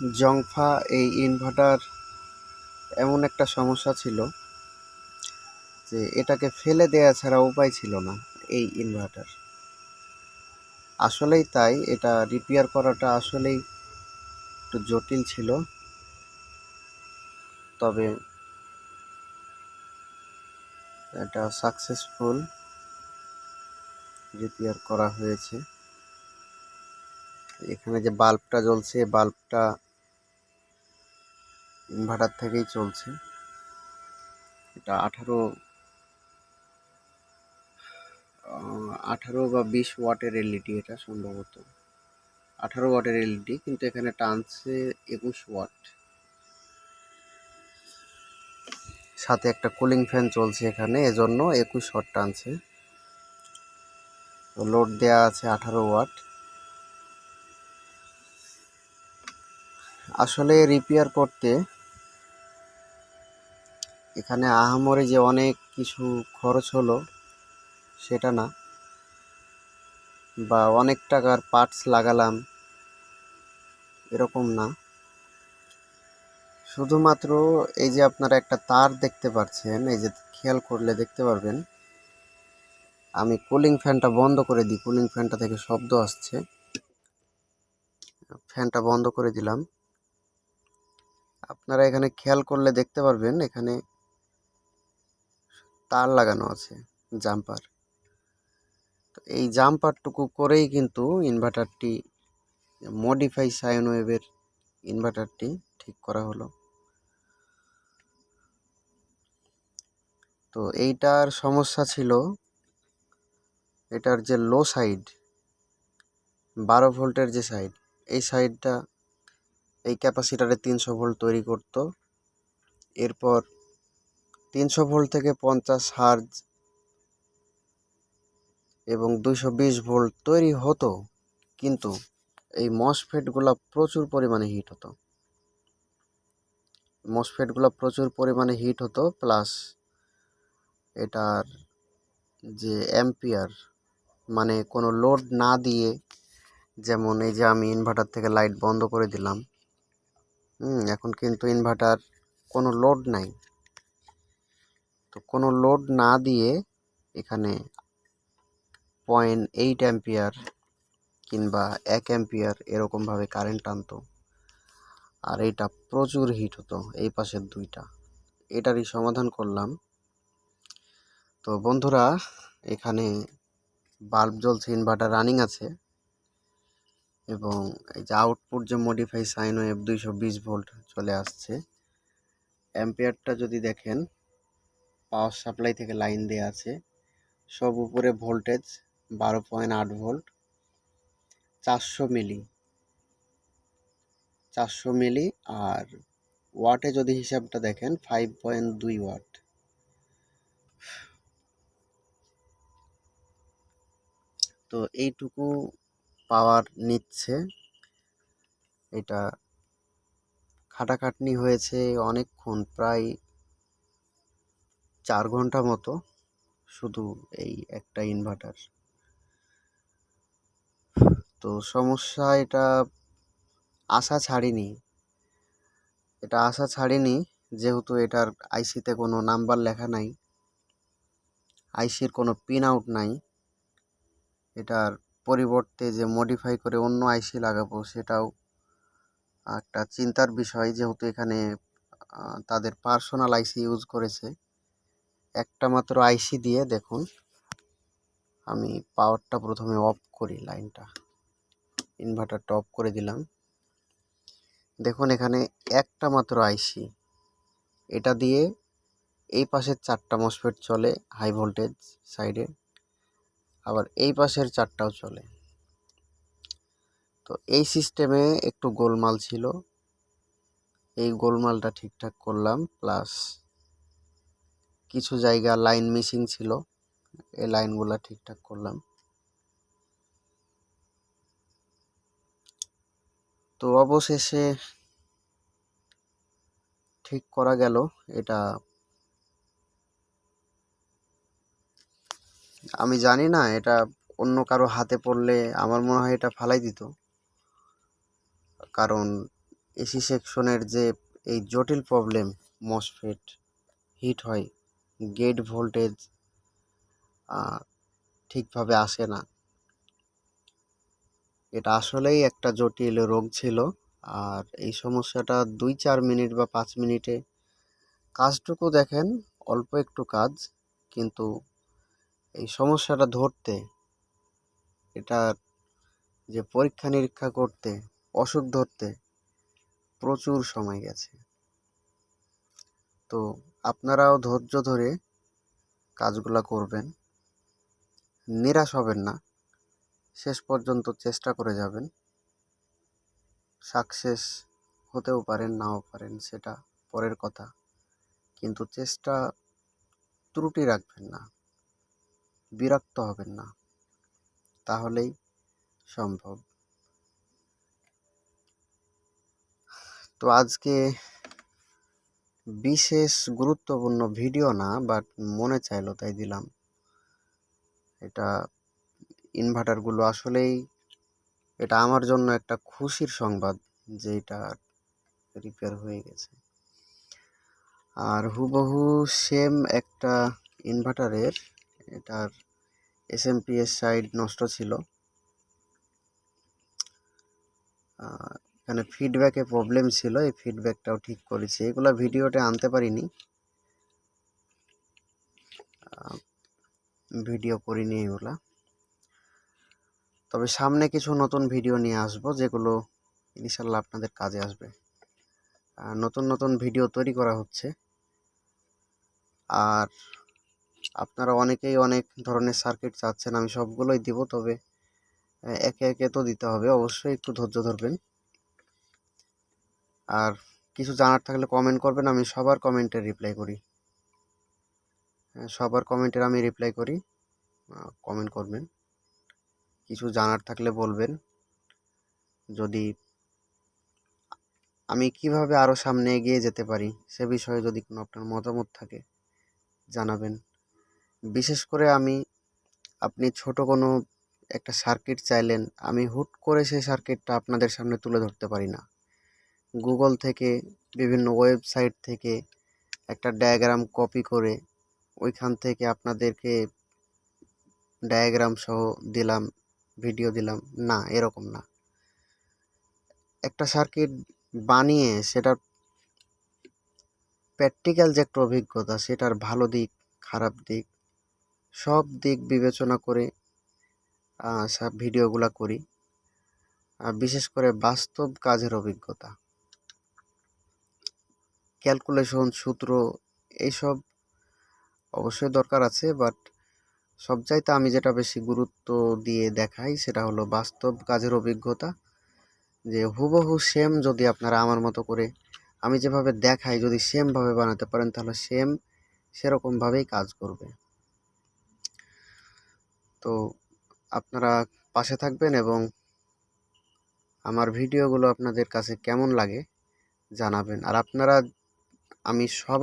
জংফা, এই ইনভার্টার এমন একটা সমস্যা ছিল যে এটাকে ফেলে দেওয়া ছাড়া উপায় ছিল না এই ইনভার্টার আসলেই তাই, এটা রিপেয়ার করাটা আসলেই একটু জটিল ছিল। তবে এটা সাকসেসফুল রিপেয়ার করা হয়েছে। এখানে যে বাল্বটা জ্বলছে বাল্বটা ইনভার্টার থেকেই চলছে। এটা আঠারো আঠারো বা বিশ ওয়াটের এলইডি এটা সম্ভবত। আঠারো ওয়াটের এলইডি, কিন্তু এখানে টানছে একুশ ওয়াট। সাথে একটা কুলিং ফ্যান চলছে এখানে, এজন্য একুশ ওয়াট টানছে। লোড দেয়া আছে আঠারো ওয়াট। আসলে রিপেয়ার করতে এখানে আহামরি যে অনেক কিছু খরচ হলো, সেটা না। বা অনেক টাকার পার্টস লাগালাম, এরকম না। শুধুমাত্র এই যে আপনারা একটা তার দেখতে পাচ্ছেন, এই যে খেয়াল করলে দেখতে পারবেন, আমি কুলিং ফ্যানটা বন্ধ করে দিই। কুলিং ফ্যানটা থেকে শব্দ আসছে। ফ্যানটা বন্ধ করে দিলাম। আপনারা এখানে খেয়াল করলে দেখতে পারবেন, এখানে তার লাগানো আছে, জাম্পার। তো এই জাম্পারটুকু করেই কিন্তু ইনভার্টারটি মডিফাই সাইন ওয়েভের ইনভার্টারটি ঠিক করা হলো। তো এইটার সমস্যা ছিল, এটার যে লো সাইড বারো ভোল্টের যে সাইড এই সাইডটা এই ক্যাপাসিটারে তিনশো ভোল্ট তৈরি করত। এরপর তিনশো ভোল্ট থেকে পঞ্চাশ হার্জ এবং দুইশো বিশ ভোল্ট তৈরি হতো, কিন্তু এই মসফেটগুলো প্রচুর পরিমাণে হিট হতো। মসফেটগুলো প্রচুর পরিমাণে হিট হতো প্লাস এটার যে অ্যাম্পিয়ার মানে কোনো লোড না দিয়ে, যেমন এই যে আমি ইনভার্টার থেকে লাইট বন্ধ করে দিলাম এখন কিন্তু ইনভার্টার কোনো লোড নাই। তো কোনো লোড না দিয়ে এখানে পয়েন্ট এইট অ্যাম্পিয়ার কিংবা এক অ্যাম্পিয়ার এরকমভাবে কারেন্ট টানতো। আর এটা প্রচুর হিট হতো এই পাশের দুইটা। এটারই সমাধান করলাম। তো বন্ধুরা, এখানে বাল্ব জ্বলছে ইনভার্টার রানিং আছে। এবং এই যে আউটপুট যে মডিফাই সাইন ওয়েভ দুইশো বিশ ভোল্ট চলে আসছে অ্যাম্পিয়ারটা যদি দেখেন পাওয়ার সাপ্লাই থেকে লাইন দেওয়া আছে, সব উপরে ভোল্টেজ বারো পয়েন্ট আট ভোল্ট চারশো মিলি চারশো মিলি আর ওয়াটে যদি হিসাবটা দেখেন ফাইভ পয়েন্ট দুই ওয়াট তো এইটুকু পাওয়ার নিচ্ছে। এটা খাটাখাটনি হয়েছে অনেকক্ষণ, প্রায় চার ঘণ্টা মতো শুধু এই একটা ইনভার্টার তো সমস্যা এটা আশা ছাড়িনি। এটা আশা ছাড়িনি যেহেতু এটার আইসিতে কোনো নাম্বার লেখা নাই। আইসির কোনো পিন আউট নাই। এটার পরিবর্তে যে মডিফাই করে অন্য আইসি লাগাবো সেটাও একটা চিন্তার বিষয় যেহেতু এখানে তাদের পার্সোনাল আইসি ইউজ করেছে। একটা মাত্র আইসি দিয়ে দেখুন, আমি পাওয়ারটা প্রথমে অফ করি লাইনটা ইনভার্টারটা অফ করে দিলাম। দেখুন এখানে একটা মাত্র আইসি এটা দিয়ে এই পাশের চারটা মসফেট চলে হাই ভোল্টেজ সাইডে আবার এই পাশের চারটাও চলে। তো এই সিস্টেমে একটু গোলমাল ছিল। এই গোলমালটা ঠিকঠাক করলাম প্লাস কিছু জায়গা লাইন মিসিং ছিল। এই লাইনগুলো ঠিকঠাক করলাম। তো অবশেষে ঠিক করা গেল। এটা আমি জানি না, এটা অন্য কারও হাতে পড়লে আমার মনে হয় এটা ফালাই দিত। কারণ এসি সেকশনের যে এই জটিল প্রবলেম, মসফেট হিট হয়, গেট ভোল্টেজ ঠিকভাবে আসে না। এটা আসলেই একটা জটিল রোগ ছিল। আর এই সমস্যাটা দুই চার মিনিট বা পাঁচ মিনিটে কাজটুকু দেখেন, অল্প একটু কাজ, কিন্তু এই সমস্যাটা ধরতে এটার যে পরীক্ষা নিরীক্ষা করতে, অসুখ ধরতে প্রচুর সময় গেছে। তো আপনারাও ধৈর্য ধরে কাজগুলা করবেন। নিরাশ হবেন না। শেষ পর্যন্ত চেষ্টা করে যাবেন। সাকসেস হতেও পারেন, নাও পারেন, সেটা পরের কথা। কিন্তু চেষ্টা ত্রুটি রাখবেন না। বিরক্ত হবেন না। তাহলেই সম্ভব। তো আজকে বিশেষ গুরুত্বপূর্ণ ভিডিও না বাট মনে চাইলো তাই দিলাম। এটা ইনভার্টারগুলো আসলেই, এটা আমার জন্য একটা খুশির সংবাদ যে এটা রিপেয়ার হয়ে গেছে। আর হুবহু সেম একটা ইনভার্টারের এটার এস এসএমপিএস সাইড নষ্ট ছিল। এখানে ফিডব্যাকে প্রবলেম ছিল, এই ফিডব্যাকটাও ঠিক করেছি। এগুলো ভিডিওতে আনতে পারিনি। ভিডিও করিনি এগুলা। তবে সামনে কিছু নতুন ভিডিও নিয়ে আসব, যেগুলো ইনশাল্লাহ আপনাদের কাজে আসবে। নতুন নতুন ভিডিও তৈরি করা হচ্ছে। আর আপনারা অনেকেই অনেক ধরনের সার্কিট চাচ্ছেন, আমি সবগুলোই দিব, তবে একে একে তো দিতে হবে, অবশ্যই একটু ধৈর্য ধরবেন। আর কিছু জানার থাকলে কমেন্ট করবেন, আমি সবার কমেন্টের রিপ্লাই করি। সবার কমেন্টের আমি রিপ্লাই করি কমেন্ট করবেন। কিছু জানার থাকলে বলবেন। যদি আমি কীভাবে আরও সামনে এগিয়ে যেতে পারি, সে বিষয়ে যদি কোনো আপনার মতামত থাকে, জানাবেন। বিশেষ করে আমি, আপনি ছোট কোনো একটা সার্কিট চাইলেন, আমি হুট করে সেই সার্কিটটা আপনাদের সামনে তুলে ধরতে পারি না। গুগল থেকে, বিভিন্ন ওয়েবসাইট থেকে একটা ডায়াগ্রাম কপি করে ওইখান থেকে আপনাদেরকে ডায়াগ্রাম সহ দিলাম ভিডিও দিলাম। না, এরকম না। একটা সার্কিট বানিয়ে সেটার প্র্যাকটিক্যাল যে একটা অভিজ্ঞতা, সেটার ভালো দিক, খারাপ দিক সব দিক বিবেচনা করে সব ভিডিওগুলো করি। বিশেষ করে বাস্তব কাজের অভিজ্ঞতা। ক্যালকুলেশন, সূত্র, এইসব অবশ্যই দরকার আছে, বাট সবচাইতে আমি যেটা বেশি গুরুত্ব দিয়ে দেখাই সেটা হলো বাস্তব কাজের অভিজ্ঞতা। যে হুবহু সেম যদি আপনারা আমার মতো করে আমি যেভাবে দেখাই, যদি সেমভাবে বানাতে পারেন, তাহলে সেম সেরকমভাবেই কাজ করবে। তো আপনারা পাশে থাকবেন এবং আমার ভিডিওগুলো আপনাদের কাছে কেমন লাগে জানাবেন। আর আপনারা, আমি সব